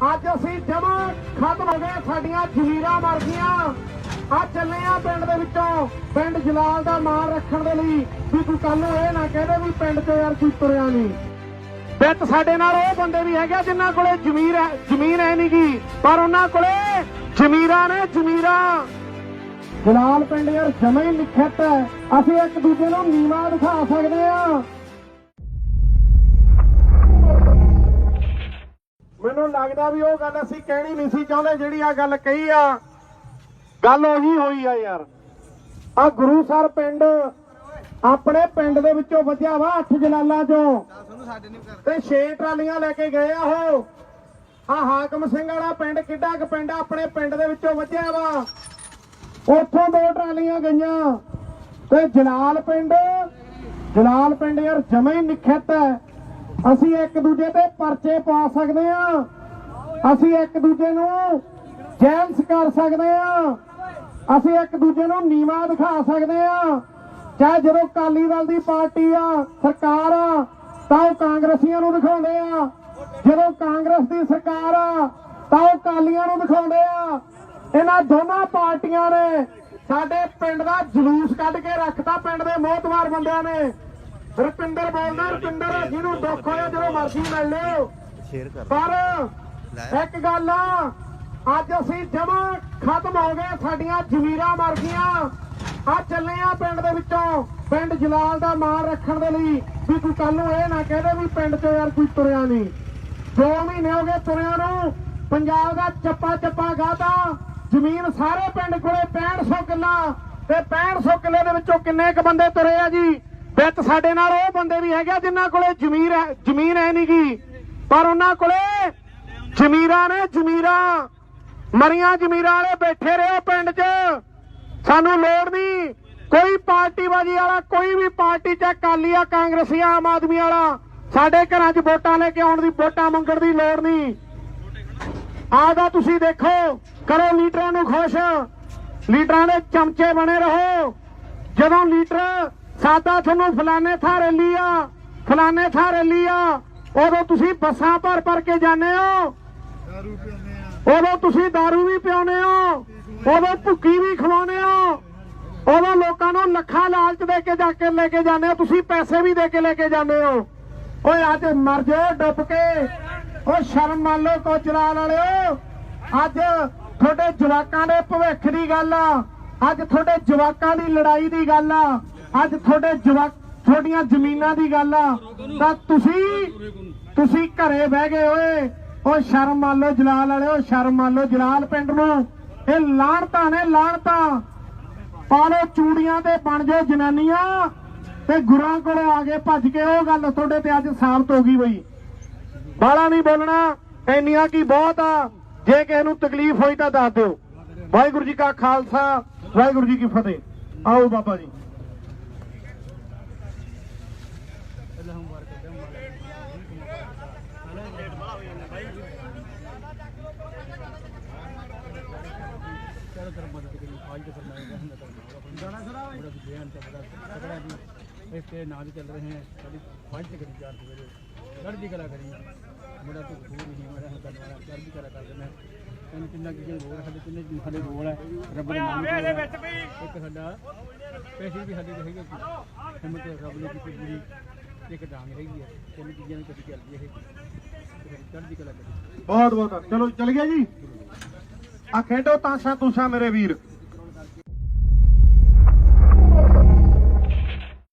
ਅੱਜ ਅਸੀਂ ਜਮਾ ਖਤਮ ਹੋ ਗਏ ਸਾਡੀਆਂ ਜ਼ਮੀਰਾਂ ਮਰ ਗਈਆਂ। ਆ ਚੱਲੇ ਆ ਪਿੰਡ ਦੇ ਵਿੱਚੋਂ, ਪਿੰਡ ਜਲਾਲ ਦਾ ਮਾਣ ਰੱਖਣ ਦੇ ਲਈ ਵੀ ਕੋਈ ਕੱਲ ਨੂੰ ਇਹ ਨਾ ਕਹਦੇ ਵੀ ਪਿੰਡ 'ਚ ਯਾਰ ਕੋਈ ਤੁਰਿਆ ਨਹੀਂ। ਵਿੱਚ ਸਾਡੇ ਨਾਲ ਉਹ ਬੰਦੇ ਵੀ ਹੈਗੇ ਆ ਜਿਨ੍ਹਾਂ ਕੋਲੇ ਜ਼ਮੀਰ ਹੈ, ਜ਼ਮੀਨ ਹੈ ਨਹੀਂਗੀ ਪਰ ਉਹਨਾਂ ਕੋਲੇ ਜ਼ਮੀਰਾਂ ਨੇ ਜ਼ਮੀਰਾਂ। ਜਲਾਲ ਪਿੰਡ ਯਾਰ ਜਮਾ ਹੀ ਨਿਖੱਟ ਹੈ ਅਸੀਂ ਇੱਕ ਦੂਜੇ ਨੂੰ ਨੀਵਾ ਦਿਖਾ ਸਕਦੇ ਆ ਮੈਨੂੰ ਲੱਗਦਾ ਵੀ ਉਹ ਗੱਲ ਅਸੀਂ ਕਹਿਣੀ ਨਹੀਂ ਸੀ, ਚਾਹੁੰਦੇ ਜਿਹੜੀ ਆ ਗੱਲ ਕਹੀ ਆ, ਗੱਲ ਉਹੀ ਹੋਈ ਆ ਯਾਰ। ਆ ਗੁਰੂਸਰ ਪਿੰਡ, ਆਪਣੇ ਪਿੰਡ ਦੇ ਵਿੱਚੋਂ ਵੱਜਿਆ ਵਾ ਅੱਠ ਜਲਾਲਾਂ ਚੋਂ। ਤੇ ਛੇ ਟਰਾਲੀਆਂ ਲੈ ਕੇ ਗਏ ਆ ਉਹ। ਆ ਹਾਕਮ ਸਿੰਘ ਵਾਲਾ ਪਿੰਡ ਕਿੱਡਾ ਕੁ ਪਿੰਡ ਆਪਣੇ ਪਿੰਡ ਦੇ ਵਿੱਚੋਂ ਵੱਜਿਆ ਵਾ। ਉੱਥੋਂ ਦੋ ਟਰਾਲੀਆਂ ਗਈਆਂ। ਤੇ ਜਲਾਲ ਪਿੰਡ ਜਲਾਲ ਪਿੰਡ ਯਾਰ ਜਮੇ ਹੀ ਨਿਖੱਤ ਹੈ। ਅਸੀਂ ਇੱਕ ਦੂਜੇ ਤੇ ਪਰਚੇ ਪਾ ਸਕਦੇ ਆ। ਅਸੀਂ ਇੱਕ ਦੂਜੇ ਨੂੰ ਜੈਲਸ ਕਰ ਸਕਦੇ ਆ। ਅਸੀਂ ਇੱਕ ਦੂਜੇ ਨੂੰ ਨੀਵਾ ਦਿਖਾ ਸਕਦੇ ਆ। ਚਾਹੇ ਜਦੋਂ ਕਾਲੀ ਦਲ ਦੀ ਪਾਰਟੀ ਆ, ਸਰਕਾਰ ਆ, ਤਾਂ ਉਹ ਕਾਂਗਰਸੀਆਂ ਨੂੰ ਦਿਖਾਉਂਦੇ ਆ। ਜਦੋਂ ਕਾਂਗਰਸ ਦੀ ਸਰਕਾਰ ਆ, ਤਾਂ ਉਹ ਕਾਲੀਆਂ ਨੂੰ ਦਿਖਾਉਂਦੇ ਆ। ਇਹਨਾਂ ਦੋਨਾਂ ਪਾਰਟੀਆਂ ਨੇ ਸਾਡੇ ਪਿੰਡ ਦਾ ਜਲੂਸ ਕੱਢ ਕੇ ਰੱਖਤਾ, ਪਿੰਡ ਦੇ ਮੋਹਤਵਾਰ ਬੰਦਿਆਂ ਨੇ। ਰੁਪਿੰਦਰ ਬੋਲਦਾ ਰੁਪਿੰਦਰ ਜਿਹਨੂੰ ਦੁੱਖ ਹੋਇਆ ਜਦੋਂ ਮਰਜ਼ੀ ਮਿਲ ਲਿਓ। ਸ਼ੇਅਰ ਕਰ ਪਰ ਇੱਕ ਗੱਲ ਆ ਅੱਜ ਅਸੀਂ ਜਮਾ ਖਤਮ ਹੋ ਗਏ ਸਾਡੀਆਂ ਜ਼ਮੀਰਾਂ ਮਰ ਗਈਆਂ। ਆ ਚੱਲੇ ਆ ਪਿੰਡ ਦੇ ਵਿੱਚੋਂ ਪਿੰਡ ਜਲਾਲ ਦਾ ਮਾਣ ਰੱਖਣ ਦੇ ਲਈ ਵੀ ਕੋਈ ਕੱਲ ਨੂੰ ਇਹ ਨਾ ਕਹਦੇ ਵੀ ਪਿੰਡ 'ਚ ਯਾਰ ਕੋਈ ਤੁਰਿਆ ਨਹੀਂ। ਦੋ ਮਹੀਨੇ ਹੋ ਗਏ ਤੁਰਿਆਂ ਨੂੰ ਪੰਜਾਬ ਦਾ ਚੱਪਾ ਚੱਪਾ ਗਾਤਾ ਜ਼ਮੀਨ ਸਾਰੇ ਪਿੰਡ ਕੋਲੇ 6500 ਕਿੱਲਾ ਤੇ 6500 ਕਿੱਲੇ ਦੇ ਵਿੱਚੋਂ ਕਿੰਨੇ ਕ ਬੰਦੇ ਤੁਰੇ ਆ ਜੀ? ਵਿੱਚ ਸਾਡੇ ਨਾਲ ਉਹ ਬੰਦੇ ਵੀ ਹੈਗੇ ਆ ਜਿਨ੍ਹਾਂ ਕੋਲੇ ਜ਼ਮੀਰ ਹੈ, ਜ਼ਮੀਨ ਹੈ ਨਹੀਂਗੀ ਪਰ ਉਹਨਾਂ ਕੋਲੇ ਜ਼ਮੀਰਾਂ ਨੇ ਜ਼ਮੀਰਾਂ। ਮਰੀਆਂ ਜ਼ਮੀਰਾਂ ਵਾਲੇ ਬੈਠੇ ਰਹੇ ਪਿੰਡ 'ਚ। ਸਾਨੂੰ ਲੋੜ ਨਹੀਂ। ਕੋਈ ਪਾਰਟੀਬਾਜ਼ੀ ਵਾਲਾ, ਕੋਈ ਵੀ ਪਾਰਟੀ ਚ ਅਕਾਲੀ ਆ, ਕਾਂਗਰਸੀ ਆਮ ਆਦਮੀ ਵਾਲਾ, ਸਾਡੇ ਘਰਾਂ 'ਚ ਵੋਟਾਂ ਲੈ ਕੇ ਆਉਣ ਦੀ, ਵੋਟਾਂ ਮੰਗਣ ਦੀ ਲੋੜ ਨਹੀਂ। ਆਦਾ ਤੁਸੀਂ ਦੇਖੋ, ਕਰੋ ਲੀਡਰਾਂ ਨੂੰ ਖੁਸ਼। ਲੀਡਰਾਂ ਦੇ ਚਮਚੇ ਬਣੇ ਰਹੋ। ਜਦੋਂ ਲੀਡਰ ਸਾਦਾ ਤੁਹਾਨੂੰ ਫਲਾਣੇ ਥਾਂ ਰੈਲੀ ਆ ਫਲਾਣੇ ਥਾਂ ਰੈਲੀ ਆ। ਉਦੋਂ ਤੁਸੀਂ ਬੱਸਾਂ ਭਰ ਭਰ ਕੇ ਜਾਂਦੇ ਹੋ। ਉਦੋਂ ਤੁਸੀਂ दारू ਵੀ ਪਿਆਉਂਦੇ ਹੋ ਉਦੋਂ ਭੁੱਕੀ ਵੀ ਖਵਾਉਂਦੇ ਹੋ। ਉਦੋਂ ਲੋਕਾਂ ਨੂੰ ਲੱਖਾਂ ਲਾਲਚ ਦੇ ਕੇ ਜਾ ਕੇ ਲੈ ਕੇ ਜਾਂਦੇ ਹੋ ਤੁਸੀਂ ਪੈਸੇ ਵੀ ਦੇ ਕੇ ਲੈ ਕੇ ਜਾਂਦੇ ਹੋ। ਓਏ ਅੱਜ ਮਰ ਜਾਓ ਡੁੱਬ ਕੇ। ਓ ਸ਼ਰਮ ਮੰਨ ਲਓ ਕੋ ਜਲਾਲ ਵਾਲਿਓ। ਅੱਜ ਤੁਹਾਡੇ ਜਵਾਕਾਂ ਦੇ ਭਵਿੱਖ ਦੀ ਗੱਲ ਆ। ਅੱਜ ਤੁਹਾਡੇ ਜਵਾਕਾਂ ਦੀ ਲੜਾਈ ਦੀ ਗੱਲ ਆ। ਅੱਜ ਤੁਹਾਡੇ ਜਵਾਕ ਤੁਹਾਡੀਆਂ ਜ਼ਮੀਨਾਂ ਦੀ ਗੱਲ ਆ। ਤਾਂ ਤੁਸੀਂ ਤੁਸੀਂ ਘਰੇ ਬਹਿ ਗਏ ਓਏ। ਓ ਸ਼ਰਮ ਮੰਨ ਲਓ ਜਲਾਲ ਵਾਲਿਓ, ਸ਼ਰਮ ਮੰਨ ਲਓ ਜਲਾਲ ਪਿੰਡ ਨੂੰ। ਇਹ ਲਾਹਣਤਾਂ ਨੇ ਲਾਹਣਤਾਂ ਪਾ ਲਓ ਚੂੜੀਆਂ ਤੇ ਬਣ ਜਾਓ ਜਨਾਨੀਆਂ। ਤੇ ਗੁਰਾਂ ਕੋਲੋਂ ਆ ਕੇ ਭੱਜ ਕੇ ਉਹ ਗੱਲ ਤੁਹਾਡੇ ਤੇ ਅੱਜ ਸਾਬਤ ਹੋ ਗਈ ਬਈ। ਬਾਲਾ ਨਹੀਂ ਬੋਲਣਾ, ਇੰਨੀਆਂ ਕੀ ਬਹੁਤ ਆ। ਜੇ ਕਿਸੇ ਨੂੰ ਤਕਲੀਫ ਹੋਈ ਤਾਂ ਦੱਸ ਦਿਓ। ਵਾਹਿਗੁਰੂ ਜੀ ਕਾ ਖਾਲਸਾ, ਵਾਹਿਗੁਰੂ ਜੀ ਕੀ ਫਤਿਹ। ਆਓ ਬਾਬਾ ਜੀ। ਚਲੋ ਤੇਰਾ ਮਦਦ ਕਰੀ ਫਾਈਲ ਤੇ ਕਰਨਾ ਹੈ ਹੁੰਦਾ ਕਰਨਾ ਜਾਣਾ ਸਰਾ ਬੜਾ ਬਿਆਨ ਤੇ ਬੜਾ ਤਕੜਾ ਹੈ ਇਸ ਤੇ ਨਾਲ ਚੱਲ ਰਹੇ ਹੈ ਸਾਡੀ ਫਾਈਲ ਤੇ ਕਰੀ ਚਾਰ ਸਵੇਰੇ ਚੜ੍ਹਦੀ ਕਲਾ ਕਰੀ ਮੇਰਾ ਤੂੰ ਖੂਰ ਨਹੀਂ ਮੇਰਾ ਹੱਥ ਨਾਲ ਚੜ੍ਹਦੀ ਕਲਾ ਕਰ ਦੇਣਾ ਤੈਨੂੰ ਕਿੰਨਾ ਕਿ ਰੋਲ ਸਾਡੇ ਕਿੰਨੇ ਸਾਡੇ ਰੋਲ ਹੈ ਰੱਬ ਦੇ ਨਾਮ ਦੇ ਵਿੱਚ ਵੀ ਇੱਕ ਸਾਡਾ ਪੈਸੇ ਵੀ ਸਾਡੇ ਦੇ ਹੈਗੇ ਹਿੰਮਤ ਰੱਬ ਨੇ ਕੀਤੀ। ਪੂਰੀ ਇੱਕ ਡਾਂਗ ਹੈਗੀ ਹੈ ਤਿੰਨ ਚੀਜ਼ਾਂ ਨੂੰ ਕਦੀ ਚੱਲਦੀ ਇਹ। ਚੜ੍ਹਦੀ ਕਲਾ ਕਰੀ। ਬਹੁਤ ਬਹੁਤ ਚਲੋ, ਚੱਲ ਗਿਆ ਜੀ। ਆ ਖੇਡੋ ਤਾਸ਼ਾ ਤੁਸ਼ਾ ਮੇਰੇ ਵੀਰ।